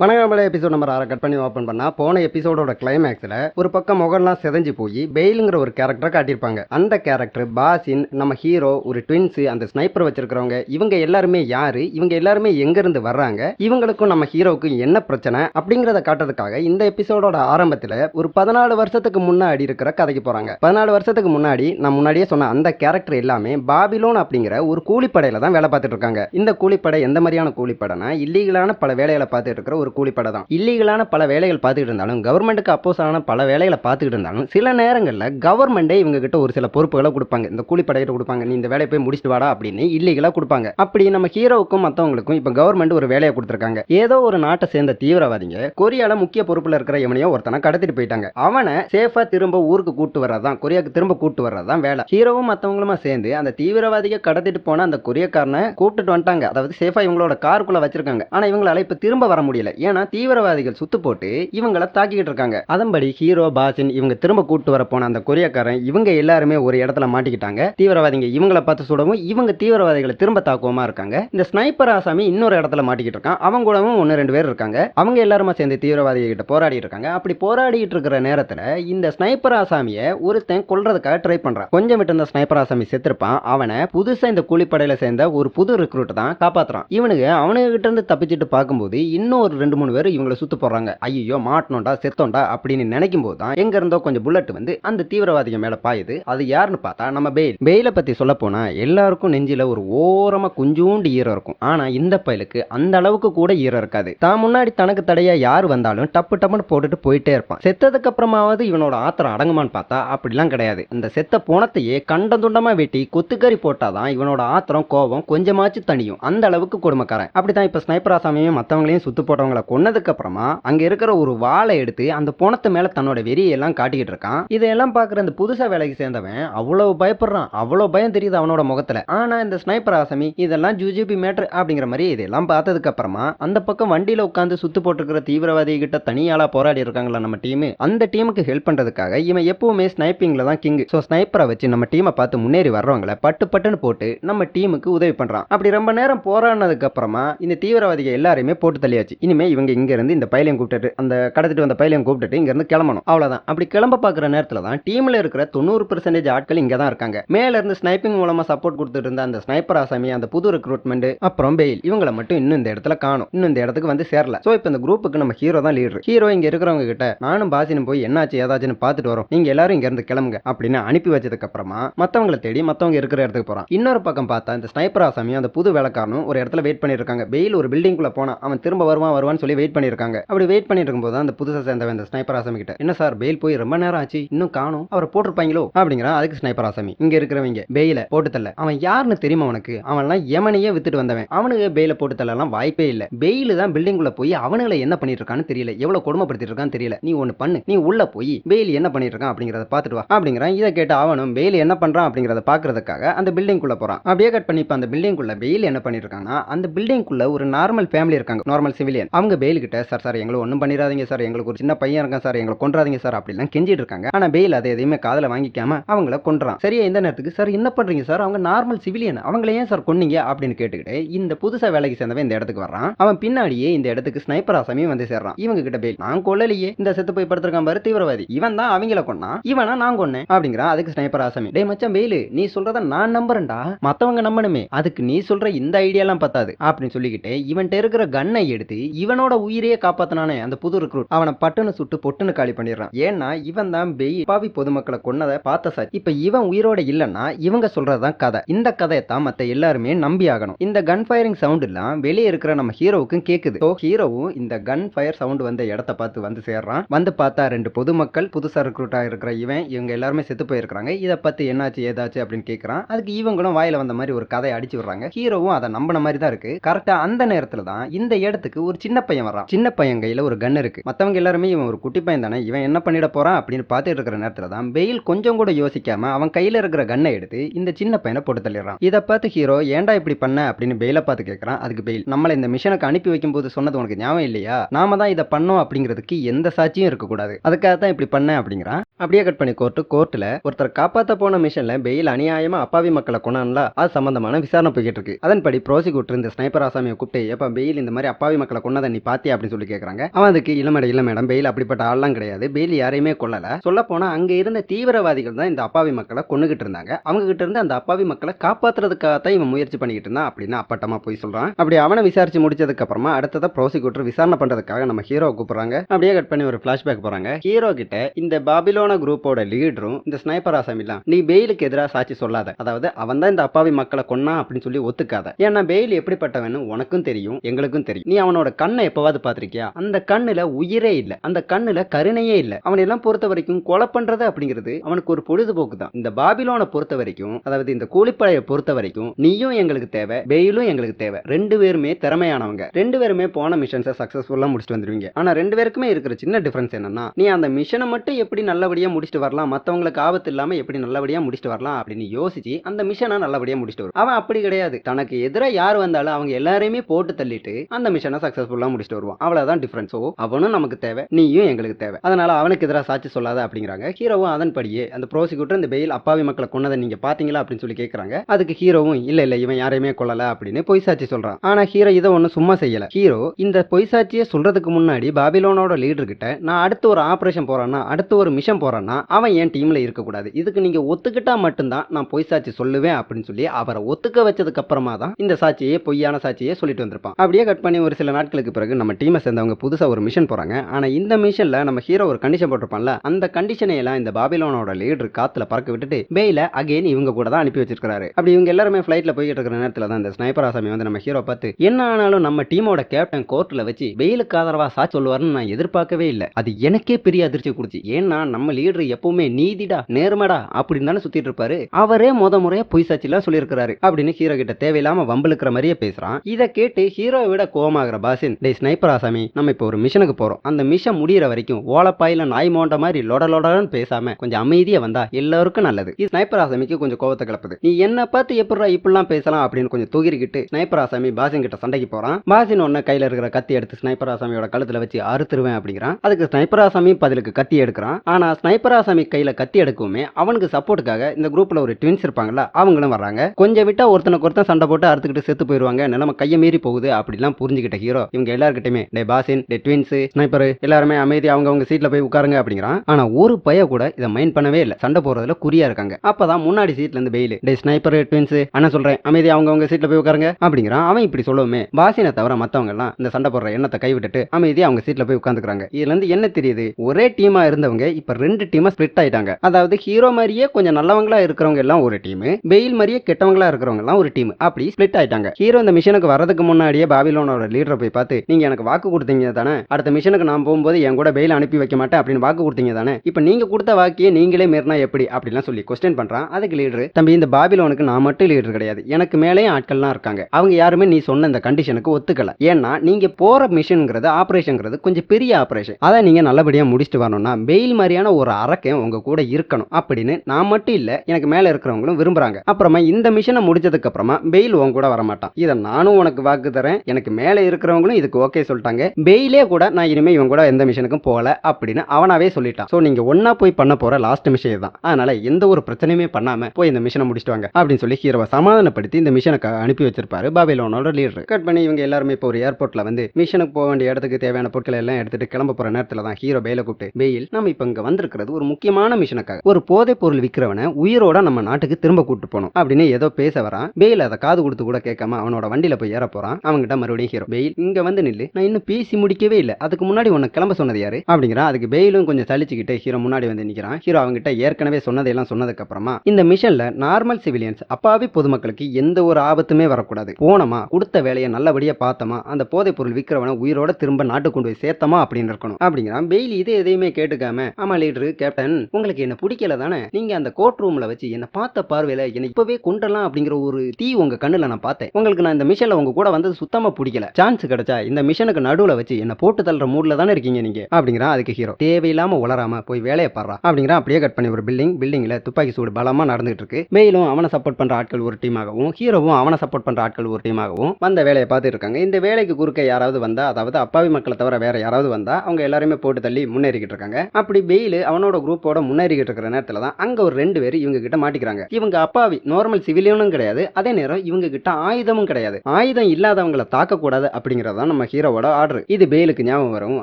வணக்கம்பளை episode number ஆறை cut பண்ணி open பண்ணா போன எபிசோடோட கிளைமேக்ஸில் ஒரு பக்கம் முகம்லாம் செதஞ்சு போய் பெயிலுங்கிற ஒரு கேரக்டரை காட்டியிருப்பாங்க. அந்த கேரக்டர் பாசின் நம்ம ஹீரோ ஒரு ட்வின்ஸு அந்த ஸ்னைப்பர் வச்சிருக்கிறவங்க இவங்க எல்லாருமே யாரு இவங்க எல்லாருமே எங்கேருந்து வர்றாங்க இவங்களுக்கும் நம்ம ஹீரோவுக்கும் என்ன பிரச்சனை அப்படிங்கிறத காட்டுறதுக்காக இந்த எபிசோடோட ஆரம்பத்தில் ஒரு பதினாலு வருஷத்துக்கு முன்னாடி இருக்கிற கதைக்கு போகிறாங்க பதினாலு வருஷத்துக்கு முன்னாடி நான் முன்னாடியே சொன்ன அந்த கேரக்டர் எல்லாமே பாபிலோன் அப்படிங்கிற ஒரு கூலிப்படையில் தான் வேலை பார்த்துட்டு இருக்காங்க. இந்த கூலிப்படை எந்த மாதிரியான கூலிப்படைனா இல்லீகலான பல வேலைகளை பார்த்துட்டு இருக்கிற ஒரு கூலிப்படை தான். இல்லீகலான பல வேலைகள் பார்த்துக்கிட்டு இருந்தாலும் கவர்மெண்ட்டுக்கு அப்போசான பல வேலைகளை பார்த்துக்கிட்டு இருந்தாலும் சில நேரங்களில் கவர்மெண்டே இவங்க கிட்ட ஒரு சில பொறுப்புகளை கொடுப்பாங்க. இந்த கூலிப்படையிட்ட கொடுப்பாங்க. நீ இந்த வேலையை போய் முடிச்சுட்டு வாடா அப்படின்னு இல்லீகலாக கொடுப்பாங்க. அப்படி நம்ம ஹீரோவுக்கும் மற்றவங்களுக்கும் இப்போ கவர்மெண்ட் ஒரு வேலையை கொடுத்துருக்காங்க. ஏதோ ஒரு நாட்டை சேர்ந்த தீவிரவாதிங்க கொரியால முக்கிய பொறுப்பில் இருக்கிற எவனையோ ஒருத்தனை கடத்திட்டு போயிட்டாங்க. அவனை சேஃபா திரும்ப ஊருக்கு கூட்டு வர்றதான் கொரியாவுக்கு திரும்ப கூட்டு வர்றதான் வேலை. ஹீரோவும் மற்றவங்களுமா சேர்ந்து அந்த தீவிரவாதியை கடத்திட்டு போன அந்த கொரியக்காரனை கூப்பிட்டுட்டு வந்துட்டாங்க. அதாவது சேஃபா இவங்களோட காருக்குள்ள வச்சிருக்காங்க. ஆனா இவங்களால இப்ப திரும்ப வர முடியல. ஏன்னா தீவிரவாதிகள் சுத்து போட்டு இவங்களை தாக்கிக்கிட்டு இருக்காங்க. அதன்படி ஹீரோ பாசின் இவங்க திரும்ப கூட்டு வர போன அந்த கொரியக்காரன் இவங்க எல்லாருமே ஒரு இடத்துல மாட்டிக்கிட்டாங்க. தீவிரவாதிங்க இவங்கள பார்த்து சுடவும் இவங்க தீவிரவாதிகளை திரும்ப தாக்குவமா இருக்காங்க. இந்த ஸ்னைப்பர் ஆசாமி இன்னொரு இடத்துல மாட்டிக்கிட்டு இருக்கான். அவங்க கூடவும் ஒன்று ரெண்டு பேர் இருக்காங்க. அவங்க எல்லாருமா சேர்ந்து தீவிரவாதிகள் கிட்ட போராடிட்டு இருக்காங்க. அப்படி போராடிட்டு இருக்கிற நேரத்துல இந்த ஸ்னைப்பர் ஆசாமியை ஒருத்தன் கொல்றதுக்காக ட்ரை பண்றான். கொஞ்சம் விட்டு இந்த ஸ்னைப்பர் ஆசாமி செத்துருப்பான். அவனை புதுசா இந்த கூலிப்படையில சேர்ந்த ஒரு புது ரிக்ரூட் தான் காப்பாத்துறான். இவனுக்கு அவனுக்கு கிட்ட இருந்து தப்பிச்சிட்டு பார்க்கும்போது இன்னொரு ரெண்டு மூணு பேர் இவங்களை சுத்து போடுறாங்க. ஐயோ மாட்டணும்டா செத்தோண்டா அப்படின்னு நினைக்கும் போது தான் எங்க இருந்தோ கொஞ்சம் புல்லட் வந்து அந்த தீவிரவாதிங்க மேல பாயுது. அது யாருன்னு பார்த்தா நம்ம பெயில். பெயிலை பத்தி சொல்ல போனா எல்லாருக்கும் நெஞ்சில ஒரு ஓரமா குஞ்சூண்டு ஈரம் இருக்கும். ஆனா இந்த பயலுக்கு அந்த அளவுக்கு கூட ஈரம் இருக்காது. தான் முன்னாடி தனக்கு தடையா யார் வந்தாலும் டப்பு டப்புன்னு போட்டுட்டு போயிட்டே இருப்பான். செத்ததுக்கு அப்புறமாவது இவனோட ஆத்திரம் அடங்குமான்னு பார்த்தா அப்படிலாம் கிடையாது. அந்த செத்த போனத்தையே கண்ட துண்டமா வெட்டி கொத்துக்கறி போட்டாதான் இவனோட ஆத்திரம் கோபம் கொஞ்சமாச்சும் தனியும் அந்த அளவுக்கு கொடுமைக்காரன். அப்படித்தான் இப்ப ஸ்னைப்பர் ஆசாமியும் மத்தவங்களையும் சுத்து போட்டவங்க கொன்னதுக்கு அப்புறமா அங்க இருக்கிற ஒரு வாழை எடுத்து அந்த போனத்து மேல தன்னோட வெறியெல்லாம் காட்டிக்கிட்டு இருக்கான். இதையெல்லாம் பாக்குற அந்த புதுசா வேலைக்கு சேர்ந்தவன் அவ்வளவு பயப்படுறான். அவ்வளவு பயம் தெரியுது அவனோட முகத்துல. ஆனா இந்த ஸ்னைப்பர் ஆசமி இதெல்லாம் ஜூஜிபி மேட்ரு அப்படிங்கிற மாதிரி இதெல்லாம் பார்த்ததுக்கு அப்புறமா அந்த பக்கம் வண்டியில உட்காந்து சுத்து போட்டுருக்கிற தீவிரவாதி கிட்ட தனியாளா போராடி இருக்காங்களா நம்ம டீம். அந்த டீமுக்கு ஹெல்ப் பண்றதுக்காக இவன் எப்பவுமே ஸ்னைப்பிங்ல தான் கிங் ஸோ ஸ்னைப்பரை வச்சு நம்ம டீமை பார்த்து முன்னேறி வர்றவங்கள பட்டு பட்டுன்னு போட்டு நம்ம டீமுக்கு உதவி பண்றான். அப்படி ரொம்ப நேரம் போராடினதுக்கு அப்புறமா இந்த தீவிரவாதிகள் எல்லாரையுமே போட்டு தள்ளியாச்சு. இனிமே இவங்க இங்க இருந்து இந்த பையலையும் கூப்பிட்டுட்டு அந்த கடத்திட்டு வந்த பையலையும் கூப்பிட்டுட்டு இங்க இருந்து கிளம்பணும். அவ்வளவுதான். அப்படி கிளம்ப பார்க்குற நேரத்தில் தான் டீமில் இருக்கிற தொண்ணூறு பெர்சன்டேஜ் ஆட்கள் இங்கே தான் இருக்காங்க. மேல இருந்து ஸ்னைப்பிங் மூலமா சப்போர்ட் கொடுத்துட்டு இருந்த அந்த ஸ்னைப்பர் ஆசாமி அந்த புது ரெக்ரூட்மெண்ட் அப்புறம் பெயில் இவங்களை மட்டும் இன்னும் இந்த இடத்துல காணும். இன்னும் இந்த இடத்துக்கு வந்து சேரல. சோ இப்போ இந்த குரூப்புக்கு நம்ம ஹீரோ தான் லீடர் ஹீரோ இங்க இருக்கிறவங்க கிட்ட நானும் பாசினும் போய் என்னாச்சு ஏதாச்சுன்னு பார்த்துட்டு வரோம். நீங்க எல்லாரும் இங்கேருந்து கிளம்புங்க அப்படின்னு அனுப்பி வச்சதுக்கு அப்புறமா மற்றவங்களை தேடி மத்தவங்க இருக்கிற இடத்துக்கு போறான். இன்னொரு பக்கம் பார்த்தா இந்த ஸ்னைப்பர் ஆசாமியும் அந்த புது வேலைக்காரனும் ஒரு இடத்துல வெயிட் பண்ணிருக்காங்க பெயில் ஒரு பில்டிங்குள்ளே போனா அவன் திரும்ப வருவான் வருவான் வருவான்னு சொல்லி வெயிட் பண்ணியிருக்காங்க. அப்படி வெயிட் பண்ணிட்டு இருக்கும்போது அந்த புதுசாக சேர்ந்தவன் அந்த ஸ்னைப்பர் ஆசாமி கிட்ட என்ன சார் பெயில் போய் ரொம்ப நேரம் ஆச்சு இன்னும் காணும் அவரை போட்டிருப்பாங்களோ? அப்படிங்கிறான் அதுக்கு ஸ்னைப்பர் ஆசாமி. இங்க இருக்கிறவங்க பெயில போட்டு தள்ள அவன் யாருன்னு தெரியுமா உனக்கு? அவன்லாம் எமனையே வித்துட்டு வந்தவன். அவனுக்கு பெயில போட்டு தள்ளலாம் வாய்ப்பே இல்ல. பெயில் தான் பில்டிங்குள்ள போய் அவனுங்களை என்ன பண்ணிட்டு இருக்கான்னு தெரியல. எவ்வளவு கொடுமைப்படுத்திட்டு இருக்கான்னு தெரியல. நீ ஒண்ணு பண்ணு. நீ உள்ள போய் பெயில் என்ன பண்ணிட்டு இருக்கான் அப்படிங்கறத பாத்துட்டு வா. அப்படிங்கிறான். இதை கேட்டு அவனும் பெயில் என்ன பண்றான்? அப்படிங்கறத பாக்குறதுக்காக அந்த பில்டிங்குள்ள போறான். அப்படியே கட் பண்ணி இப்ப அந்த பில்டிங்குள்ள பெயில் என்ன பண்ணிட்டு இருக்காங்கன்னா அந்த பில்டிங்குள்ள ஒரு நார்மல் ஃபேமிலி இருக்காங்க. நார்மல் சிவிலியன் அவங்க பெயில்கிட்ட சார் சார் எங்களை ஒன்றும் பண்ணிடாதீங்க சார் எங்களுக்கு ஒரு சின்ன பையன் இருக்கான் சார் எங்களை கொண்டாதீங்க சார் அப்படிலாம் கெஞ்சிட்டு இருக்காங்க. ஆனால் பெயில் அதை எதையுமே காதில் வாங்கிக்காம அவங்கள கொன்றான். சரியா இந்த நேரத்துக்கு சார் என்ன பண்றீங்க சார்? அவங்க நார்மல் சிவிலியன் அவங்கள ஏன் சார் கொன்னீங்க? அப்படின்னு கேட்டுக்கிட்டு இந்த புதுசா வேலைக்கு சேர்ந்தவன் இந்த இடத்துக்கு வர்றான். அவன் பின்னாடியே இந்த இடத்துக்கு ஸ்னைப்பர் ஆசாமியும் வந்து சேர்றான். இவங்க கிட்ட பெயில் நான் கொள்ளலையே இந்த செத்து போய் படுத்திருக்கான் பாரு தீவிரவாதி. இவன் தான் அவங்கள கொன்னான். இவனா நான் கொன்னேன் அப்படிங்கிறான். அதுக்கு ஸ்னைப்பர் ஆசாமி டே மச்சான் பெயில் நீ சொல்றத நான் நம்புறேன்டா. மத்தவங்க நம்பணுமே. அதுக்கு நீ சொல்ற இந்த ஐடியாலாம் பத்தாது அப்படின்னு சொல்லிக்கிட்டு இவன்கிட்ட இருக்கிற கண்ணை எடுத்து இவனோட உயிரையே காப்பாத்தினானே அந்த புது ரெக்ரூட் அவனை பட்டுன்னு சுட்டு பொட்டுன்னு காலி பண்ணிடுறான். ஏன்னா இவன் தான் பெய் பாவி பொதுமக்களை கொன்னதை பார்த்த சார். இப்ப இவன் உயிரோட இல்லைன்னா இவங்க சொல்றதுதான் கதை. இந்த கதையை தான் மத்த எல்லாருமே நம்பி ஆகணும். இந்த கன் ஃபயரிங் சவுண்ட் எல்லாம் வெளியே இருக்கிற நம்ம ஹீரோவுக்கும் கேக்குது. ஸோ ஹீரோவும் இந்த கன் ஃபயர் சவுண்ட் வந்த இடத்த பார்த்து வந்து சேர்றான். வந்து பார்த்தா ரெண்டு பொதுமக்கள் புதுசா ரெக்ரூட்டா இருக்கிற இவன் இவங்க எல்லாருமே செத்து போயிருக்காங்க இதை பத்தி என்னாச்சு ஏதாச்சு அப்படின்னு கேட்கறான் அதுக்கு இவங்களும் வாயில வந்த மாதிரி ஒரு கதையை அடிச்சு விடுறாங்க. ஹீரோவும் அதை நம்பின மாதிரி தான் இருக்கு. கரெக்டா அந்த நேரத்துல தான் இந்த இடத்துக்கு ஒரு சின்ன பையன் வரான் சின்ன பையன் கையில ஒரு கன் இருக்கு. மத்தவங்க எல்லாருமே இவன் ஒரு குட்டி பையன் தானே இவன் என்ன பண்ணிட போறான் அப்படின்னு பார்த்துட்டு இருக்கிற நேரத்துல தான் பெயில் கொஞ்சம் கூட யோசிக்காம அவன் கையில இருக்கிற கன்னை எடுத்து இந்த சின்ன பையனை போட்டு தள்ளிடுறான். இதை பார்த்து ஹீரோ ஏன்டா இப்படி பண்ண? அப்படின்னு பெயில பார்த்து கேட்கறான் அதுக்கு பெயில் நம்மளை இந்த மிஷனுக்கு அனுப்பி வைக்கும் போது சொன்னது உனக்கு ஞாபகம் இல்லையா? நாம தான் இதை பண்ணோம் அப்படிங்கிறதுக்கு எந்த சாட்சியும் இருக்கக்கூடாது. அதுக்காக தான் இப்படி பண்ண அப்படிங்கிறான். அப்படியே கட் பண்ணி கோர்ட்டு கோர்ட்டில் ஒருத்தர் காப்பாத்த போன மிஷன்ல பெயில் அநியாயமா அப்பாவி மக்களை கொண்டான்ல அது சம்பந்தமான விசாரணை போய்கிட்டு இருக்கு. அதன்படி ப்ரோசிக்யூட்டர் இந்த ஸ்னைப்பர் ஆசாமியை கூப்பிட்டு எப்ப பெயில் இந்த மாதிரி அப்பாவி மக்களை கொன்னதை நீ பாத்தியா அப்படின்னு சொல்லி கேக்குறாங்க. அவன் அதுக்கு இல்ல மேடம் இல்ல மேடம் பெயில் அப்படிப்பட்ட ஆள்லாம் கிடையாது. பெயில் யாரையுமே கொல்லல. சொல்ல போனா அங்க இருந்த தீவிரவாதிகள் தான் இந்த அப்பாவி மக்களை கொண்டுகிட்டு இருந்தாங்க. அவங்க கிட்ட இருந்து அந்த அப்பாவி மக்களை காப்பாத்துறதுக்காகத்தான் இவன் முயற்சி பண்ணிக்கிட்டு இருந்தான் அப்படின்னு அப்பட்டமா போய் சொல்றான். அப்படி அவனை விசாரிச்சு முடிச்சதுக்கு அப்புறமா அடுத்ததா ப்ரோசிக்யூட்டர் விசாரணை பண்றதுக்காக நம்ம ஹீரோ கூப்பிடுறாங்க. அப்படியே கட் பண்ணி ஒரு பிளாஷ்பேக் போறாங்க. ஹீரோ கிட்ட இந்த பாபிலோனா குரூப்போட லீடரும் இந்த ஸ்னைப்பர் ஆசாமிலாம் நீ பெயிலுக்கு எதிராக சாட்சி சொல்லாத. அதாவது அவன் தான் இந்த அப்பாவி மக்களை கொன்னா அப்படின்னு சொல்லி ஒத்துக்காத. ஏன்னா பெயில் எப்படிப்பட்டவன் உனக்கும் தெரியும் எங்களுக்கும் தெரியும். நீ அவனோட கண் கண்ணை எப்பவாவது பாத்திருக்கியா அந்த கண்ணுல உயிரே இல்ல. அந்த கண்ணுல கருணையே இல்ல. அவனை எல்லாம் பொறுத்த வரைக்கும் கொலை பண்றது அப்படிங்கிறது அவனுக்கு ஒரு பொழுதுபோக்கு தான். இந்த பாபிலோனை பொறுத்த வரைக்கும் அதாவது இந்த கூலிப்படையை பொறுத்த வரைக்கும் நீயும் எங்களுக்கு தேவை பெயிலும் எங்களுக்கு தேவை. ரெண்டு பேருமே திறமையானவங்க. ரெண்டு பேருமே போன மிஷன்ஸை சக்சஸ்ஃபுல்லா முடிச்சுட்டு வந்துருவீங்க. ஆனா ரெண்டு பேருக்குமே இருக்கிற சின்ன டிஃபரன்ஸ் என்னன்னா நீ அந்த மிஷனை மட்டும் எப்படி நல்லபடியா முடிச்சுட்டு வரலாம் மத்தவங்களுக்கு ஆபத்து இல்லாம எப்படி நல்லபடியா முடிச்சுட்டு வரலாம் அப்படின்னு யோசிச்சு அந்த மிஷனை நல்லபடியா முடிச்சுட்டு வரும். அவன் அப்படி கிடையாது. தனக்கு எதிராக யார் வந்தாலும் அவங்க எல்லாரையுமே போட்டு தள்ளிட்டு அந்த மிஷனை சக்சஸ்ஃபுல்லா முடிச்சுட்டு வருவான். அவ்வளோதான் டிஃப்ரென்ஸ் ஓ அவனும் நமக்கு தேவை நீயும் எங்களுக்கு தேவை. அதனால அவனுக்கு எதிராக சாட்சி சொல்லாத அப்படிங்கிறாங்க. ஹீரோவும் அதன்படியே அந்த ப்ரோசிக்யூட்டர் இந்த பெயில் அப்பாவி மக்களை கொன்னதை நீங்க பாத்தீங்களா அப்படின்னு சொல்லி கேட்கறாங்க அதுக்கு ஹீரோவும் இல்ல இல்ல இவன் யாரையுமே கொல்லல அப்படின்னு பொய் சாட்சி சொல்றான். ஆனா ஹீரோ இதை ஒன்றும் சும்மா செய்யல. ஹீரோ இந்த பொய் சாட்சியை சொல்றதுக்கு முன்னாடி பாபிலோனோட லீடர் கிட்ட நான் அடுத்து ஒரு ஆபரேஷன் போறேன்னா அடுத்து ஒரு மிஷன் போறேன்னா அவன் என் டீம்ல இருக்கக்கூடாது. இதுக்கு நீங்க ஒத்துக்கிட்டா மட்டும்தான் நான் பொய் சாட்சி சொல்லுவேன் அப்படின்னு சொல்லி அவரை ஒத்துக்க வச்சதுக்கு அப்புறமா தான் இந்த சாட்சியே பொய்யான சாட்சியே சொல்லிட்டு வந்திருப்பான். அப்படியே கட் பண்ணி ஒரு சில நாட்களுக்கு பிறகு நம்ம டீமை சேர்ந்தவங்க புதுசாக ஒரு மிஷன் போறாங்க. ஆனால் இந்த மிஷனில் நம்ம ஹீரோ ஒரு கண்டிஷன் போட்டிருப்பான்ல அந்த கண்டிஷனை எல்லாம் இந்த பாபிலோனோட லீடர் காத்துல பறக்க விட்டுட்டு பேயில அகைன் இவங்க கூட தான் அனுப்பி வச்சிருக்காரு அப்படி இவங்க எல்லாருமே ஃப்ளைட்டில் போயிட்டு இருக்கிற நேரத்தில் தான் இந்த ஸ்னைப்பர் ஆசாமி வந்து நம்ம ஹீரோ பார்த்து என்ன ஆனாலும் நம்ம டீமோட கேப்டன் கோர்ட்டில் வச்சு பெயிலுக்கு ஆதரவா சாட்சி சொல்லுவார்னு நான் எதிர்பார்க்கவே இல்லை. அது எனக்கே பெரிய அதிர்ச்சி கொடுச்சு ஏன்னா நம்ம லீடர் எப்பவுமே நீதிடா நேர்மடா அப்படின்னு தானே சுத்திட்டு இருப்பாரு. அவரே முத முறையா பொய் சாட்சிலாம் சொல்லியிருக்கிறாரு. அப்படின்னு ஹீரோ கிட்ட தேவையில்லாம வம்பளுக்கிற மாதிரியே பேசுறான். இதை கேட்டு ஹீரோவை விட கோவமாகிற பாசின் டேய் ஸ்னைப்பர் ஆசாமி நம்ம இப்போ ஒரு மிஷனுக்கு போறோம். அந்த மிஷன் முடியிற வரைக்கும் ஓலப்பாயில நாய் மோண்ட மாதிரி லொட லொடன்னு பேசாம கொஞ்சம் அமைதியா வந்தா எல்லாருக்கும் நல்லது. இது ஸ்னைப்பர் ஆசாமிக்கு கொஞ்சம் கோவத்தை கிளப்புது. நீ என்ன பார்த்து எப்படிடா இப்படிலாம் பேசலாம் அப்படின்னு கொஞ்சம் தூக்கிக்கிட்டு ஸ்னைப்பர் ஆசாமி பாசின் கிட்ட சண்டைக்கு போறான். பாசின் ஒன்று கையில இருக்கிற கத்தி எடுத்து ஸ்னைப்பர் ஆசாமியோட கழுத்துல வச்சு அறுத்துருவேன் அப்படிங்கிறான். அதுக்கு ஸ்னைப்பர் ஆசாமி பதிலுக்கு கத்தி எடுக்கிறான். ஆனா ஸ்னைப்பர் ஆசாமி கையில கத்தி எடுக்கவுமே அவனுக்கு சப்போர்ட்டுக்காக இந்த குரூப்ல ஒரு ட்வின்ஸ் இருப்பாங்கல்ல அவங்களும் வர்றாங்க. கொஞ்சம் விட்டா ஒருத்தனுக்கு ஒருத்தன் சண்டை போட்டு அறுத்துக்கிட்டு செத்து போயிருவாங்க நிலைமை கையை மீறி போகுது அப்படிலாம் புரிஞ்சுக்கிட்ட ஹீரோ இவங்க எல்லாருக்கிட்டையுமே டே பாசின் டே ட்வின்ஸ் ஸ்னைப்பர் எல்லாருமே அமைதி அவங்க அவங்க சீட்ல போய் உட்காருங்க அப்படிங்கிறான். ஆனா ஒரு பைய கூட இதை மைண்ட் பண்ணவே இல்லை. சண்டை போறதுல குறியா இருக்காங்க. அப்பதான் முன்னாடி சீட்ல இருந்து பெயில் டே ஸ்னைப்பர் ட்வின்ஸ் அண்ணா சொல்றேன் அமைதி அவங்க அவங்க சீட்ல போய் உட்காருங்க அப்படிங்கிறான். அவன் இப்படி சொல்லவுமே பாசினை தவிர மத்தவங்க எல்லாம் இந்த சண்டை போடுற எண்ணத்தை கைவிட்டுட்டு அமைதி அவங்க சீட்ல போய் உட்காந்துக்கிறாங்க. இதுல இருந்து என்ன தெரியுது? ஒரே டீமா இருந்தவங்க இப்ப ரெண்டு டீமா ஸ்பிளிட் ஆயிட்டாங்க. அதாவது ஹீரோ மாதிரியே கொஞ்சம் நல்லவங்களா இருக்கிறவங்க எல்லாம் ஒரு டீம் பெயில் மாதிரியே கெட்டவங்களா இருக்கிறவங்க எல்லாம் ஒரு டீம். அப்படி ஸ்பிளிட் ஆயிட்டாங்க. ஹீரோ இந்த மிஷனுக்கு வரதுக்கு முன்னாடியே பாபிலோனோட லீடரை போய் பார்த்து நீங்க எனக்கு வாக்கு கொடுத்தீங்க தானே? அடுத்த மிஷனுக்கு நான் போகும்போது என் கூட பெயில் அனுப்பி வைக்க மாட்டேன் அப்படின்னு வாக்கு கொடுத்தீங்க தானே? இப்போ நீங்க கொடுத்த வாக்கியை நீங்களே மீறினா எப்படி? அப்படிலாம் சொல்லி கொஸ்டின் பண்றான். அதுக்கு லீடர் தம்பி இந்த பாபிலோனுக்கு நான் மட்டும் லீடர் கிடையாது. எனக்கு மேலேயும் ஆட்கள்லாம் இருக்காங்க. அவங்க யாருமே நீ சொன்ன இந்த கண்டிஷனுக்கு ஒத்துக்கல. ஏன்னா நீங்க போற மிஷனுங்கிறது ஆபரேஷன்ங்கிறது கொஞ்சம் பெரிய ஆபரேஷன் அதை நீங்க நல்லபடியா முடிச்சுட்டு வரணும்னா பெயில் மாதிரியான ஒரு அரக்கம் உங்க கூட இருக்கணும். அப்படின்னு நான் மட்டும் இல்ல எனக்கு மேல இருக்கிறவங்களும் விரும்புறாங்க. அப்புறமா இந்த மிஷனை முடிச்சதுக்கு அப்புறமா பெயில் உன் கூட வர மாட்டான் இதை நானும் உனக்கு வாக்கு தரேன். எனக்கு மேல இருக்கிறவங்களும் இதுக்கு ஓகே சொல்லிட்டாங்க. பெயிலே கூட நான் இனிமே இவன் கூட எந்த மிஷனுக்கும் போகல அப்படின்னு அவனாவே சொல்லிட்டான். ஸோ நீங்க ஒன்னா போய் பண்ண போற லாஸ்ட் மிஷன் தான் அதனால எந்த ஒரு பிரச்சனையுமே பண்ணாம போய் இந்த மிஷனை முடிச்சுட்டு வாங்க அப்படின்னு சொல்லி ஹீரோவை சமாதானப்படுத்தி இந்த மிஷனுக்கு அனுப்பி வச்சிருப்பாரு பாபிலோனோட லீடர் கட் பண்ணி இவங்க எல்லாருமே இப்போ ஒரு ஏர்போர்ட்ல வந்து மிஷனுக்கு போக வேண்டிய இடத்துக்கு தேவையான பொருட்களை எல்லாம் எடுத்துட்டு கிளம்ப போற நேரத்துல தான் ஹீரோ பெயில கூப்பிட்டு பெயில் நம்ம இப்ப இங்க வந்திருக்கிறது ஒரு முக்கியமான மிஷனுக்காக ஒரு போதைப் பொருள் விற்கிறவனை உயிரோட நம்ம நாட்டுக்கு திரும்ப கூட்டு போகணும். அப்படின்னு ஏதோ பேச வரான். பெயில் அதை காது கொடுத்து கூட கேட்காம அவனோட வண்டியில போய் ஏற போறான். அவன்கிட்ட மறுபடியும் ஹீரோ பெயில் இங்க வந்து நில்லு. நான் இன்னும் பேசி முடிக்கவே இல்லை. அதுக்கு முன்னாடி உன்னை கிளம்ப சொன்னது யாரு? அப்படிங்கிறான். அதுக்கு பெயிலும் கொஞ்சம் சளிச்சுக்கிட்டு ஹீரோ முன்னாடி வந்து நிற்கிறான் ஹீரோ அவங்ககிட்ட ஏற்கனவே சொன்னதெல்லாம் சொன்னதுக்கு அப்புறமா இந்த மிஷன்ல நார்மல் சிவிலியன்ஸ் அப்பாவி பொதுமக்களுக்கு எந்த ஒரு ஆபத்துமே வரக்கூடாது. போனமா? கொடுத்த வேலையை நல்லபடியா பார்த்தமா? அந்த போதைப் பொருள் விற்கிறவனை உயிரோட திரும்ப நாட்டு கொண்டு போய் சேர்த்தமா அப்படின்னு இருக்கணும். அப்படிங்கிறான். பெயில் இது எதையுமே கேட்டுக்காம ஆமா லீடரு கேப்டன் உங்களுக்கு என்ன பிடிக்கல தானே? நீங்க அந்த கோர்ட் ரூம்ல வச்சு என்ன பார்த்த பார்வையில என்ன இப்பவே கொண்டலாம் அப்படிங்கிற ஒரு தீ உங்க கண்ணுல நான் பார்த்தேன். உங்களுக்கு நான் இந்த மிஷன்ல உங்க கூட வந்தது சுத்தமா பிடிக்கல. சான்ஸ் கிடைச்சா இந்த மிஷனுக்கு நடுவுல வச்சு என்ன போட்டு தள்ளுற மூட்ல தானே இருக்கீங்க நீங்க? அப்படிங்கிறான் அதுக்கு ஹீரோ தேவையில்லாம உளராம போய் வேலையை பாடுறா. அப்படிங்கிறான் அப்படியே கட் பண்ணி ஒரு பில்டிங் பில்டிங்ல துப்பாக்கி சூடு பலமா நடந்துட்டு இருக்கு. மேலும் அவனை சப்போர்ட் பண்ற ஆட்கள் ஒரு டீமாகவும் ஹீரோவும் அவனை சப்போர்ட் பண்ற ஆட்கள் ஒரு டீமாகவும் வந்த வேலையை பார்த்துட்டு இருக்காங்க. இந்த வேலைக்கு குறுக்க யாராவது வந்தா அதாவது அப்பாவி மக்களை தவிர வேற யாராவது வந்தா அவங்க எல்லாருமே போட்டு தள்ளி முன்னேறிக்கிட்டு இருக்காங்க. அப்படி பெயில் அவனோட குரூப்போட முன்னேறிக்கிட்டு இருக்கிற நேரத்துல தான் அங்க ஒரு ரெண்டு பேர் இவங்க கிட்ட மாட்டிக்கிறாங்க. இவங்க அப்பாவி நார்மல் சிவிலியனும் கிடையாது. அதே நேரம் இவங்க கிட்ட ஆயுதமும் கிடையாது. ஆயுதம் இல்லாதவங்களை தாக்கக்கூடாது அப்படிங்கிறதான் தான் நம்ம ஹீரோவோட ஆர்டர் இது பெயிலுக்கு ஞாபகம் வரும்.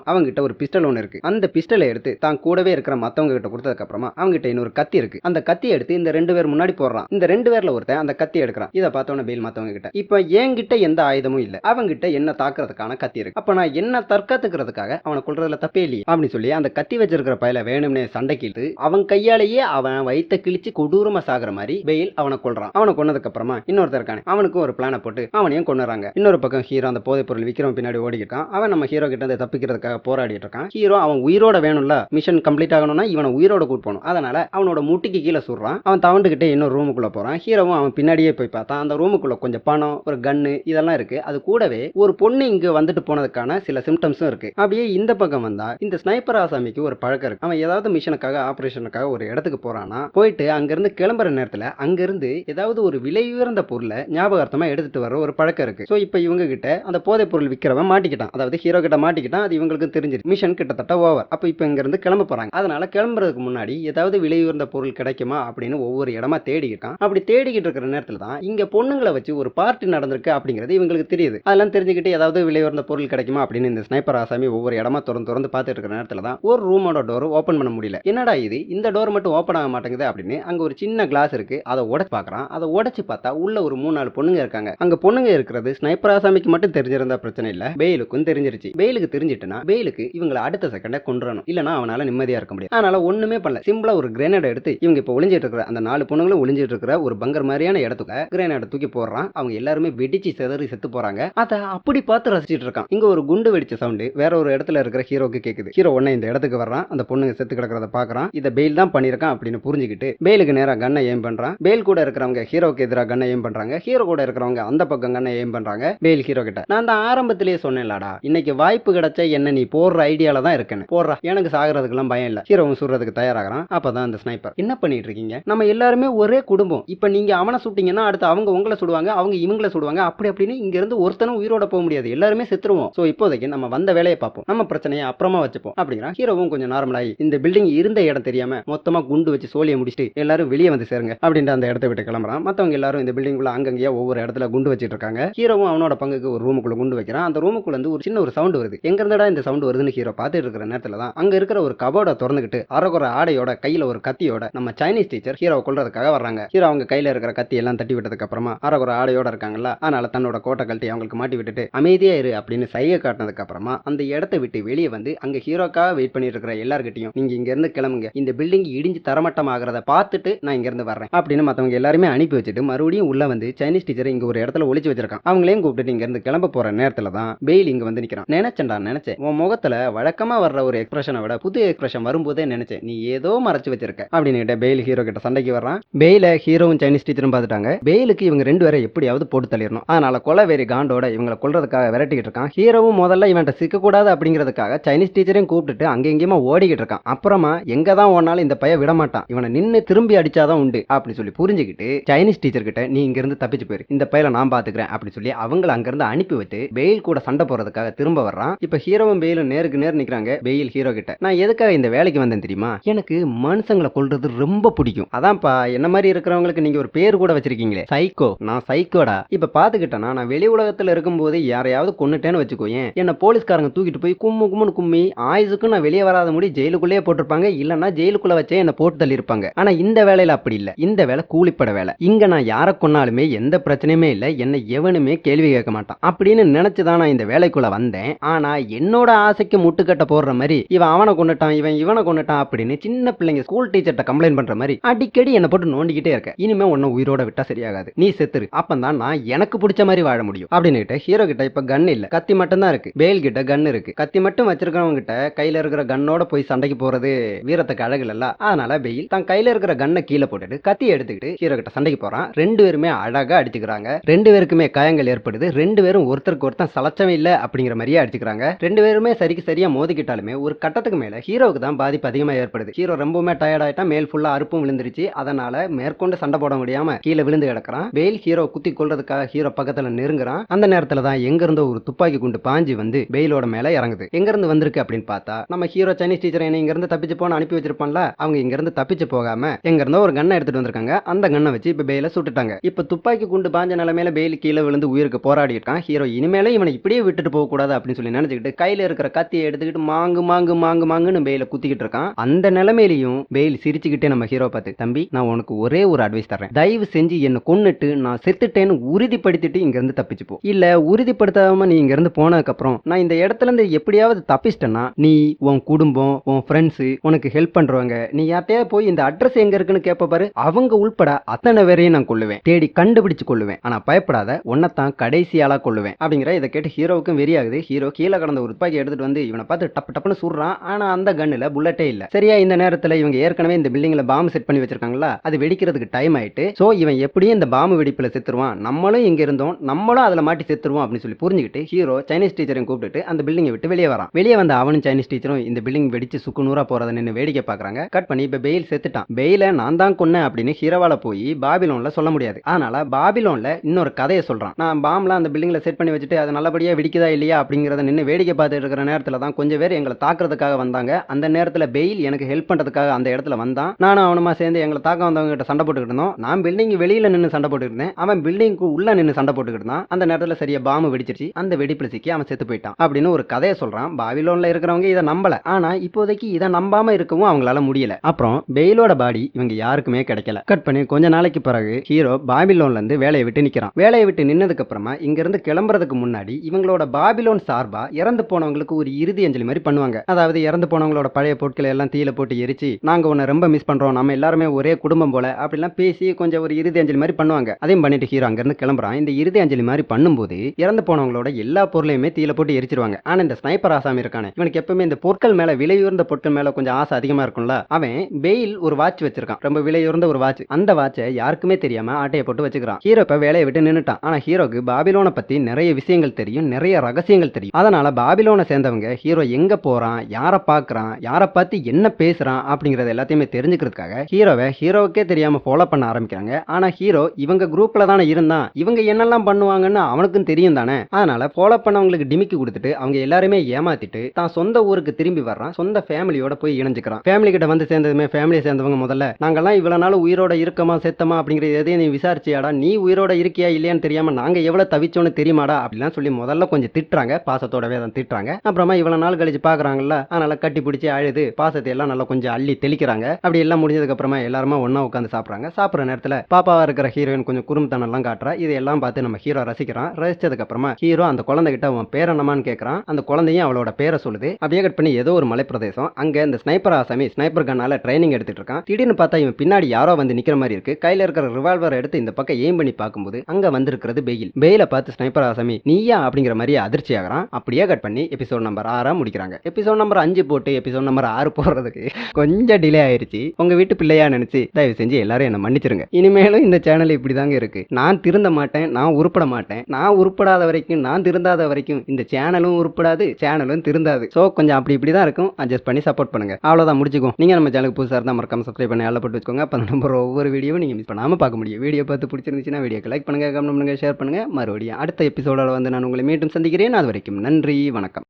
அவங்க கிட்ட ஒரு பிஸ்டல் ஒன்று இருக்கு. அந்த பிஸ்டலை எடுத்து தான் கூடவே இருக்கிற மத்தவங்க கிட்ட கொடுத்ததுக்கு அப்புறமா அவங்க கிட்ட இன்னொரு கத்தி இருக்கு. அந்த கத்தி எடுத்து இந்த ரெண்டு பேர் முன்னாடி போடுறான். இந்த ரெண்டு பேர்ல ஒருத்தன் அந்த கத்தி எடுக்கிறான். இதை பார்த்தோன்னே பெயில் மத்தவங்க கிட்ட இப்போ என்கிட்ட எந்த ஆயுதமும் இல்லை. அவங்க கிட்ட என்ன தாக்குறதுக்கான கத்தி இருக்கு. அப்ப நான் என்ன தற்காத்துக்கிறதுக்காக அவனை கொள்றதுல தப்பே இல்லையே. அப்படின்னு சொல்லி அந்த கத்தி வச்சிருக்கிற பையில வேணும்னே சண்டைக்கு இழுத்து அவன் கையாலேயே அவன் வைத்த கிழிச்சு கொடூரமா சாகுற மாதிரி பெயில் அவனை கொல்றான். அவனை கொன்னதுக்கு அப்புறமா இன்னொருத்தர் இருக்கானே அவனுக்கும் ஒரு பிளானை போட்டு அவனையும் கொண்டுறாங்க இன்னொரு பக்கம் ஹீரோ அந்த போதைப் பொருள் விக்ரம் பின்னாடி ஓடி இருக்கான் அவன் நம்ம ஹீரோ கிட்ட இருந்து தப்பிக்கிறதுக்காக போராடிட்டு இருக்கான் ஹீரோ அவன் உயிரோட வேணும்ல. மிஷன் கம்ப்ளீட் ஆகணும்னா இவனை உயிரோட கூட்டு போகணும். அதனால அவனோட முட்டிக்கு கீழே சுடுறான். அவன் தவண்டுகிட்டே இன்னொரு ரூமுக்குள்ள போறான். ஹீரோவும் அவன் பின்னாடியே போய் பார்த்தான். அந்த ரூமுக்குள்ள கொஞ்சம் பணம் ஒரு கன்னு இதெல்லாம் இருக்கு. அது கூடவே ஒரு பொண்ணு இங்க வந்துட்டு போனதுக்கான சில சிம்டம்ஸும் இருக்கு. அப்படியே இந்த பக்கம் வந்தா இந்த ஸ்னைப்பர் ஆசாமிக்கு ஒரு பழக்கம் இருக்கு. அவன் ஏதாவது மிஷனுக்காக ஆபரேஷனுக்காக ஒரு இடத்துக்கு போறானா போயிட்டு அங்கிருந்து கிளம்புற நேரத்துல அங்கிருந்து ஏதாவது ஒரு விலை உயர்ந்த பொருளை ஞாபகார்த்தமா எடுத்துட்டு வர ஒரு பழக்கம் இருக்கு. ஸோ இப்போ இவங்க கிட்ட அந்த போதைப் பொருள் விற்கிறவன் மாட்டிக்கிட்டான். அதாவது ஹீரோ கிட்ட மாட்டிக்கிட்டான் அது இவங்களுக்கு தெரிஞ்சிரு. மிஷன் கிட்டத்தட்ட ஓவர் அப்போ இப்போ இங்கிருந்து கிளம்ப போறாங்க. அதனால கிளம்புறதுக்கு முன்னாடி ஏதாவது விலை உயர்ந்த பொருள் கிடைக்குமா அப்படின்னு ஒவ்வொரு இடமா தேடிக்கிட்டான். அப்படி தேடிக்கிட்டு இருக்கிற நேரத்துல தான் இங்க பொண்ணுங்களை வச்சு ஒரு பார்ட்டி நடந்திருக்கு அப்படிங்கிறது இவங்களுக்கு தெரியுது. அதெல்லாம் தெரிஞ்சுக்கிட்டு ஏதாவது விலை உயர்ந்த பொருள் கிடைக்குமா அப்படின்னு இந்த ஸ்னைப்பர் ஆசாமி ஒவ்வொரு இடமா திறந்து திறந்து பார்த்துட்டு இருக்கிற நேரத்துல தான் ஒரு ரூமோட டோர் ஓப்பன் பண்ண முடியல. என்னடா இது? இந்த டோர் மட்டும் ஓப்பன் ஆக மாட்டேங்குது அப்படின்னு அங்க ஒரு சின்ன கிளாஸ் இருக்கு. அதை உடச்சு பார்க்கறான். அதை உடச்சு பார்த்தா உள்ள ஒரு மூணு நாலு பொண்ணுங்க இருக்காங்க. அங்க பொண்ணுங்க இருக்கிறது ஸ்னைப்பர் ஆசாமிக்கு மட்டும் தெரிஞ்சிருந்தா பிரச்சனை இல்ல. பெயிலுக்கும் தெரிஞ்சிருச்சு. பெயிலுக்கு தெரிஞ்சிட்டுனா பெயிலுக்கு இவங்களை அடுத்த செகண்டை கொண்டுறணும் இல்லனா அவனால நிம்மதியா இருக்க முடியும் அதனால ஒண்ணுமே பண்ணல. சிம்பிளா ஒரு கிரேனேட் எடுத்து இவங்க இப்ப ஒளிஞ்சிட்டு இருக்கிற அந்த நாலு பொண்ணுங்களும் ஒளிஞ்சிட்டு இருக்கிற ஒரு பங்கர் மாதிரியான இடத்துக்கு கிரேனேட் தூக்கி போடுறான். அவங்க எல்லாருமே வெடிச்சு செதறி செத்து போறாங்க. அதை அப்படி பார்த்து ரசிச்சிட்டு இருக்கான். இங்க ஒரு குண்டு வெடிச்ச சவுண்டு வேற ஒரு இடத்துல இருக்கிற ஹீரோக்கு கேக்குது. ஹீரோ உடனே இந்த இடத்துக்கு வர்றான். அந்த பொண்ணுங்க செத்து கிடக்கிறத பாக்குறான். இதை பெயில் தான் பண்ணிருக்கான் அப்படின்னு புரிஞ்சுக்கிட்டு பெயிலுக்கு நேரா கண்ணை ஏம் பண்றான். பெயில் கூட இருக்கிறவங்க ஹீரோக்கு எதிராக கண்ணை ஏம் பண்றாங்க. ஹீரோ கூட இருக்கிறவங்க அந்த பக்கம் கண்ணை ஏம் பண்றாங்க. பெயில் ஹீரோ கிட்ட. நான் தான் ஆரம்பத்திலேயே சொன்னேன்லடா. இன்னைக்கு வாய்ப்பு கிடைச்சா என்ன நீ போடுற ஐடியால தான் இருக்கேன்னு. போடுறா. எனக்கு சாகிறதுக்கெல்லாம் பயம் இல்ல. ஹீரோவும் சுடுறதுக்கு தயாராகிறான். அப்பதான் அந்த ஸ்னைப்பர் என்ன பண்ணிட்டு இருக்கீங்க? நம்ம எல்லாருமே ஒரே குடும்பம். இப்ப நீங்க அவனை சுட்டீங்கன்னா அடுத்து அவங்க உங்களை சுடுவாங்க அவங்க இவங்களை சுடுவாங்க. அப்படி அப்படின்னு இங்க இருந்து ஒருத்தனும் உயிரோட போக முடியாது. எல்லாருமே செத்துருவோம். சோ இப்போதைக்கு நம்ம வந்த வேலையை பார்ப்போம். நம்ம பிரச்சனையை அப்புறமா வச்சுப்போம். அப்படிங்கிறான். ஹீரோவும் கொஞ்சம் நார்மலாகி இந்த பில்டிங் இருந்த இடம் தெரியாம மொத்தமா குண்டு வச்சு சோழியை முடிச்சுட்டு எல்லாரும் வெளியே வந்து சேருங்க அப்படின்ட்டு அந்த இடத்த விட்டு கிளம்புறான். மத்தவங்க எல்லாரும் இந்த பில்டிங் உள்ள அங்கங்கேயே ஒவ்வொரு இடத்துல குண்டு வச்சிட்டு இருக்காங்க. ஹீரோவும் அவனோட பங்குக்கு ஒரு ரூமுக்குள்ள குண்டு வைக்கிறான். அந்த ரூமுக்குள்ள இருந்து ஒரு சின்ன ஒரு சவுண்ட் வருது. எங்க இருந்தடா இந்த சவுண்ட் வருதுன்னு ஹீரோ பார்த்துட்டு இருக்கிற நேரத்துல தான் அங்க இருக்கிற ஒரு கபோர்டை திறந்துக்கிட்டு அரைக்குற ஆடையோட கையில ஒரு கத்தியோட நம்ம சைனீஸ் டீச்சர் ஹீரோவை கொள்றதுக்காக வர்றாங்க. ஹீரோ அவங்க கையில இருக்கிற கத்தி எல்லாம் தட்டி விட்டதுக்கு அப்புறமா அரைக்குற ஆடையோட இருக்காங்கல்ல அதனால தன்னோட கோட்டை கழட்டி அவங்களுக்கு மாட்டி விட்டுட்டு அமைதியா இரு அப்படின்னு சைகை காட்டினதுக்கு அப்புறமா அந்த இடத்தை விட்டு வெளியே வந்து அங்க ஹீரோக்காக வெயிட் பண்ணிட்டு இருக்கிற எல்லார்கிட்டயும் நீங்க இங்க இருந்து கிளம்புங்க. இந்த பில்டிங் இடிஞ்சு தரமட்டம் ஆகிறத பார்த்துட்டு நான் இங்க இருந்து வர்றேன். அப்படின்னு மத்தவங்க எல்லாருமே அனுப்பி வச்சுட்டு மறுபடியும் உள்ள வந்து சைனீஸ் டீச்சர் இங்க ஒரு இடத்துல ஒழிச்சு வச்சிருக்கான். அவங்களையும் கூப்பிட்டு இங்க இருந்து கிளம்ப போற நேரத்துல தான் பெயில் இங்க வந்து நிக்கிறான். நினைச்சேன்டா நினைச்சேன். உன் முகத்துல வழக்கமா வர்ற ஒரு எக்ஸ்பிரஷனை விட புது எக்ஸ்பிரஷன் வரும்போதே நினைச்சேன் நீ ஏதோ மறைச்சு வச்சிருக்க. அப்படின்னு கிட்ட பெயில் ஹீரோ கிட்ட சண்டைக்கு வர்றான். பெயில ஹீரோவும் சைனீஸ் டீச்சரும் பார்த்துட்டாங்க. பெயிலுக்கு இவங்க ரெண்டு பேரை எப்படியாவது போட்டு தள்ளிடணும். அதனால கொலவேரி காண்டோட இவங்களை கொள்றதுக்காக விரட்டிக்கிட்டு இருக்கான். ஹீரோவும் முதல்ல இவன்ட்ட சிக்கக்கூடாது அப்படிங்கிறதுக்காக சைனீஸ் டீச்சரையும் கூப்பிட்டுட்டு அங்க எங்கேயுமா ஓடிக்கிட்டு இருக்கான். அப்புறமா எங்க தான் ஓனாலும் இந்த பையன் விட மாட்டான். இவனை நின்னு திரும்பி அடிச்சாதான் உண்டு அப்படின்னு சொல்லி புரிஞ்சுக்கிட்டு சைனீஸ் டீச்சர் கிட்ட நீ இங்க இருந்து தப்பிச்சு போயிரு. இந்த பையலை நான் பாத்துக்கிறேன் அப்படின்னு சொல்லி அவங்கள அங்க இருந்து அனுப்பி விட்டு பெயில் கூட சண்டை போறதுக்காக திரும்ப வர்றான். இப்ப ஹீரோவும் பெயிலும் நேருக்கு நேர் நிக்கிறாங்க பெயில் ஹீரோ கிட்ட. நான் எதுக்காக இந்த வேலைக்கு வந்தேன் தெரியுமா? எனக்கு மனுஷங்களை கொல்றது ரொம்ப பிடிக்கும். அதான்ப்பா என்ன மாதிரி இருக்கிறவங்களுக்கு நீங்க ஒரு பேர் கூட வச்சிருக்கீங்களே? சைக்கோ. நான் சைக்கோடா. இப்ப பாத்துக்கிட்டேன்னா நான் வெளி உலகத்துல இருக்கும்போது யாரையாவது கொண்டுட்டேன்னு வச்சுக்கோ ஏன்? என்ன போலீஸ்காரங்க தூக்கிட்டு போய் கும்மு கும்முன்னு கும்மி ஆயுசுக்கும் நான் வெளியே வராத முடி ஜெயிலுக்குள்ளேயே போட்டிருப்பாங்க இல்லைன்னா ஜெயிலுக்குள்ள வச்சே என்ன போட்டு தள்ளியிருப்பாங்க. ஆனா இந்த வேலையில அப்படி இல்ல. இந்த வேலை கூலிப்பட வேலை. இங்க நான் யாரை கொன்னாலுமே எந்த பிரச்சனையுமே இல்ல. என்னை எவனுமே கேள்வி கேட்க மாட்டான். அப்படின்னு நினைச்சுதான் நான் இந்த வேலைக்குள்ள வந்தேன். ஆனா என்னோட ஆசைக்கு முட்டுக்கட்ட போடுற மாதிரி இவன் அவனை கொண்டுட்டான் இவன் இவனை கொண்டுட்டான் அப்படின்னு சின்ன பிள்ளைங்க ஸ்கூல் டீச்சர்ட்ட கம்ப்ளைண்ட் பண்ற மாதிரி அடிக்கடி என்ன போட்டு நோண்டிக்கிட்டே இருக்க. இனிமே உன்னை உயிரோட விட்டா சரியாகாது. நீ செத்துரு. அப்பந்தான் நான் எனக்கு பிடிச்ச மாதிரி வாழ முடியும். அப்படின்னு ஹீரோ கிட்ட இப்ப கன் இல்ல. கத்தி மட்டும் தான் இருக்கு. பேல் கிட்ட கன் இருக்கு. கத்தி மட்டும் வச்சிருக்கிறவங்க கிட்ட கையில இருக்கிற கன்னோட போய் சண்டைக்கு போறது வீரத்துக்கு அழகு இல்ல அதனால பெயில் தான் கையில இருக்கிற கன்னை கீழே போட்டுட்டு கத்தி எடுத்துக்கிட்டு ஹீரோ கிட்ட சண்டைக்கு போறான். ரெண்டு பேருமே அழகா அடிச்சுக்கிறாங்க. ரெண்டு பேருக்குமே காயங்கள் ஏற்படுது. ரெண்டு பேரும் ஒருத்தருக்கு ஒருத்தன் சலச்சமே இல்லை அப்படிங்கிற மாதிரியே அடிச்சுக்கிறாங்க. ரெண்டு பேருமே சரிக்கு சரியா மோதிக்கிட்டாலுமே ஒரு கட்டத்துக்கு மேல ஹீரோவுக்கு தான் பாதிப்பு அதிகமா ஏற்படுது. ஹீரோ ரொம்பவுமே டயர்ட் ஆயிட்டா மேல் ஃபுல்லா அறுப்பும் விழுந்துருச்சு. அதனால மேற்கொண்டு சண்டை போட முடியாம கீழே விழுந்து கிடக்கிறான். வெயில் ஹீரோ குத்தி கொள்றதுக்காக ஹீரோ பக்கத்துல நெருங்குறான். அந்த நேரத்துல தான் எங்க இருந்தோ ஒரு துப்பாக்கி குண்டு பாஞ்சு வந்து பெயிலோட மேல இறங்குது. எங்க இருந்து வந்திருக்கு அப்படின்னு பார்த்தா நம்ம ஹீரோ சைனீஸ் டீச்சர் என்ன இங்க இருந்து தப்பிச்சு போன அனுப்பி வச்சிருப்பான்ல அவங்க இங்க இருந்து தப்பிச்சு போகாம எங்க இருந்தோ ஒரு கண்ணை எடுத்துட்டு வந்திருக்காங்க. அந்த கண்ணை வச்சு இப்ப பெயில சுட்டுட்டாங்க. இப்ப துப்பாக்கி குண்டு பாஞ்ச நிலைமையில பெயில் கீழே விழுந்து உயிருக்கு போராடி இருக்கான் ஹீரோ இனிமேல இவனை இப்படியே விட்டுட்டு போகக்கூடாது அப்படின்னு சொல்லி நினைச்சுக்கிட்டு கையில இருக்கிற கத்தியை எடுத்துக்கிட்டு மாங்கு மாங்கு மாங்கு மாங்குன்னு பெயில குத்திக்கிட்டு இருக்கான். அந்த நிலைமையிலையும் பெயில் சிரிச்சுக்கிட்டே நம்ம ஹீரோ பார்த்து தம்பி நான் உனக்கு ஒரே ஒரு அட்வைஸ் தரேன் தயவு செஞ்சு என்னை கொன்னுட்டு நான் செத்துட்டேன்னு உறுதிப்படுத்திட்டு இங்க இருந்து தப்பிச்சு போ இல்ல உறுதிப்படுத்தாம நீ இங்க இருந்து போனதுக்கு அப்புறம் நான் இந்த இடத்துல இருந்து எப்படியாவது தப்பிச்சிட்டேன்னா நீ உன் குடும்பம் உன் ஃப்ரெண்ட்ஸ் உனக்கு ஹெல்ப் பண்றவங்க நீ யார்ட்டையா போய் இந்த அட்ரஸ் எங்க இருக்குன்னு கேட்பாரு அவங்க உள்பட அத்தனை பேரையும் நான் கொள்ளுவேன் தேடி கண்டுபிடிச்சு கொள்ளுவேன் ஆனா பயப்படாத உன்னைத்தான் கடைசி கொள்ளுவேன் அப்படிங்கிற இதை கேட்டு ஹீரோவுக்கும் வெறியாகுது. ஹீரோ கீழே கடந்த ஒரு துப்பாக்கி எடுத்துட்டு வந்து இவனை பார்த்து டப்பு டப்புன்னு சுடுறான். ஆனா அந்த கண்ணுல புல்லட்டே இல்ல. சரியா இந்த நேரத்துல இவங்க ஏற்கனவே இந்த பில்டிங்ல பாம்பு செட் பண்ணி வச்சிருக்காங்களா அது வெடிக்கிறதுக்கு டைம் ஆயிட்டு சோ இவன் எப்படியும் இந்த பாம்பு வெடிப்புல செத்துருவான். நம்மளும் இங்க இருந்தோம். நம்மளும் அதுல மாட்டி செத்துருவோம் அப்படின்னு சொல்லி புரிஞ்சுக்கிட்டு ஹீரோ சைனீஸ் டீச்சரையும் கூப்பிட்டுட்டு அந்த பில்டிங்கை விட்டு வெளியே வரான். வெளியே வந்த அவனும் சைனீஸ் டீச்சரும் இந்த பில்டிங் வெடிச்சு சுக்கு நூறா போறதை நின்று வேடிக்கை பாக்குறாங்க கட் பண்ணி இப்ப பெயில் செத்துட்டான். பெயில நான் தான் கொன்னேன் அப்படின்னு ஹீரோவால போய் பாபிலோன்ல சொல்ல முடியாது. அதனால பாபிலோன்ல இன்னொரு கதையை சொல்றான். நான் பாம்லாம் அந்த பில்டிங்ல செட் பண்ணி வச்சுட்டு அது நல்லபடியாக வெடிக்குதா இல்லையா அப்படிங்கிறத நின்று வேடிக்கை பார்த்துட்டு இருக்கிற நேரத்தில் தான் கொஞ்சம் பேர் எங்களை தாக்குறதுக்காக வந்தாங்க. அந்த நேரத்தில் பெயில் எனக்கு ஹெல்ப் பண்ணுறதுக்காக அந்த இடத்துல வந்தான். நானும் அவனுமா சேர்ந்து எங்களை தாக்க வந்தவங்க கிட்ட சண்டை போட்டுக்கிட்டு இருந்தோம். நான் பில்டிங் வெளியில் நின்று சண்டை போட்டுக்கிட்டு இருந்தேன். அவன் பில்டிங்க்கு உள்ள நின்று சண்டை போட்டுக்கிட்டு இருந்தான். அந்த நேரத்தில் சரியா பாம்பு வெடிச்சிருச்சு. அந்த வெடிப்பில் சிக்கி அவன் செத்து போயிட்டான் அப்படின்னு ஒரு கதையை சொல்கிறான் பாபிலோன்ல இருக்கிறவங்க இதை நம்பல. ஆனால் இப்போதைக்கு இதை நம்பாமல் இருக்கவும் அவங்களால முடியல. அப்புறம் பெயிலோட பாடி இவங்க யாருக்குமே கிடைக்கல. கட் பண்ணி கொஞ்ச நாளைக்கு பிறகு ஹீரோ பாபிலோன்ல இருந்து வேலையை விட்டு நிற்கிறான் வேலையை விட்டு நின்னதுக்கு அப்புறமா இங்கிருந்து கிளம்புறதுக்கு முன்னாடி இவங்களோட பாபிலோன் சார்பா இறந்து போனவங்களுக்கு ஒரு இறுதி அஞ்சலி மாதிரி பண்ணுவாங்க. அதாவது இறந்து போனவங்களோட பழைய பொருட்களை எல்லாம் தீயில போட்டு எரிச்சு நாங்க உன்னை ரொம்ப மிஸ் பண்றோம் நம்ம எல்லாருமே ஒரே குடும்பம் போல அப்படிலாம் பேசி கொஞ்சம் ஒரு இறுதி அஞ்சலி மாதிரி பண்ணுவாங்க. அதையும் பண்ணிட்டு ஹீரோ அங்கிருந்து கிளம்புறான். இந்த இறுதி அஞ்சலி மாதிரி பண்ணும்போது இறந்து போனவங்களோட எல்லா பொருளையுமே தீயில போட்டு எரிச்சிருவாங்க. ஆனா இந்த ஸ்னைப்பர் ஆசாமி இருக்கானே இவனுக்கு எப்பவுமே இந்த பொருட்கள் மேல விலையுயர்ந்த பொருட்கள் மேல கொஞ்சம் ஆசை அதிகமா இருக்கும்ல அவன் பெயில் ஒரு வாட்ச் வச்சிருக்கான். ரொம்ப விலையுயர்ந்த ஒரு வாட்ச் அந்த வாட்சை யாருக்குமே தெரியாம ஆட்டையை போட்டு வச்சுக்கிறான். ஹீரோ இப்ப வேலையை விட்டு நின்னுட்டான். ஆனா ஹீரோக்கு பாபிலோனை பத்தி நிறைய விஷயங்கள் தெரியும். நிறைய ரகசியங்கள் தெரியும். அதனால பாபிலோனை சேர்ந்தவங்க ஹீரோ எங்க போறான் யாரை பார்க்கறான் யாரை பார்த்து என்ன பேசுறான் அப்படிங்கறது எல்லாத்தையுமே தெரிஞ்சுக்கிறதுக்காக ஹீரோவை ஹீரோவுக்கே தெரியாம ஃபாலோ பண்ண ஆரம்பிக்கிறாங்க. ஆனா ஹீரோ இவங்க குரூப்ல தானே இருந்தான். இவங்க என்னெல்லாம் பண்ணுவாங்கன்னு அவனுக்கும் தெரியும் தானே. அதனால ஃபாலோ பண்ணவங்களுக்கு டிமிக்கி கொடுத்துட்டு அவங்க எல்லாருமே ஏமாத்திட்டு தான் சொந்த ஊருக்கு திரும்பி வர்றான். சொந்த ஃபேமிலியோட போய் இணைஞ்சுக்கிறான். ஃபேமிலி கிட்ட வந்து சேர்ந்ததுமே ஃபேமிலியை சேர்ந்தவங்க முதல்ல நாங்கெல்லாம் இவ்வளவு நாள் உயிரோட இருக்கமா செத்தமா? அப்படிங்கிறது எதையும் நீ விசாரிச்சியாடா. நீ உயிரோட இருக்கியா இல்லையான்னு தெரியாம நாங்க எவ்வளவு தவிச்சோன்னு தெரியுமாடா? அப்படிலாம் சொல்லி முதல்ல கொஞ்சம் திட்டுறாங்க பாசத்தோடவே தான் திட்டுறாங்க. அப்புறமா இவ்வளவு நாள் கழிச்சு பாக்குறாங்கல்ல அதனால கட்டி பிடிச்சி அழுது பாசத்தை எல்லாம் நல்லா கொஞ்சம் அள்ளி தெளிக்கிறாங்க. அப்படி எல்லாம் முடிஞ்சதுக்கு அப்புறமா எல்லாருமே ஒன்னா உட்காந்து சாப்பிடுறாங்க. சாப்பிட்ற நேரத்துல பாப்பாவா இருக்கிற ஹீரோயின் கொஞ்சம் குறும்புத்தனம் எல்லாம் காட்டுறா இதெல்லாம் பார்த்து நம்ம ஹீரோ ரசிக்கிறான். ரசிச்சதுக்கு அப்புறமா ஹீரோ அந்த குழந்தை கிட்ட அவன் பேர் என்னமான்னு கேட்கறான் அந்த குழந்தையும் அவளோட பேரை சொல்லுது. அப்படியே கட் பண்ணி ஏதோ ஒரு மலைப்பிரதேசம். அங்க இந்த ஸ்னைப்பர் ஆசாமி ஸ்னைப்பர் கண்ணால ட்ரைனிங் எடுத்துட்டு இருக்கான். திடீர்னு பார்த்தா இவன் பின்னாடி யாரோ வந்து நிக்கிற மாதிரி இருக்கு. கையில இருக்கிற ரிவால்வர் எடுத்து இந்த பக்கம் ஏம் பண்ணி பார்க்கும்போது அங்க வந்திருக்கிறது பெயில் பெயில பார்த்து ஸ்னைப்பர் ஆசாமி நீயா அப்படிங்கிற மாதிரி அதிர்ச்சி ஆகிறான். அப்படியே கட் பண்ணி எபிசோட் நம்பர் ஆறா முடிக்கிறாங்க. எபிசோட் நம்பர் அஞ்சு போட்டு எபிசோட் நம்பர் ஆறு போடுறதுக்கு கொஞ்சம் டிலே ஆயிருச்சு. உங்க வீட்டு பிள்ளையா நினைச்சு தயவு செஞ்சு எல்லாரும் என்ன மன்னிச்சிருங்க. இனிமேலும் இந்த சேனல் இப்படிதாங்க இருக்கு. நான் திருந்த மாட்டேன் நான் உருப்பட மாட்டேன். நான் உருப்படாத வரைக்கும் நான் திருந்தாத வரைக்கும் இந்த சேனலும் உருப்படாது சேனலும் திருந்தாது. ஸோ கொஞ்சம் அப்படி இப்படி தான் இருக்கும். அட்ஜஸ்ட் பண்ணி சப்போர்ட் பண்ணுங்க. அவ்வளோதான் முடிச்சுக்கும் நீங்க நம்ம சேனலுக்கு புதுசாக இருந்தால் மறக்காம சப்ஸ்கிரைப் பண்ணி அல்ல போட்டு வச்சுக்கோங்க. அப்போ நம்ம ஒவ்வொரு வீடியோவும் நீங்கள் மிஸ் பண்ணாமல் பார்க்க முடியும். வீடியோ பார்த்து பிடிச்சிருந்துச்சுன்னா வீடியோக்கு லைக் பண்ணுங்க கமெண்ட் பண்ணுங்க ஷேர் பண்ணுங்க. மறுபடியும் அடுத்த எபிசோட வந்து நான் உங்களுக்கு உங்களை மீண்டும் சந்திக்கிறேன். அது வரைக்கும் நன்றி வணக்கம்.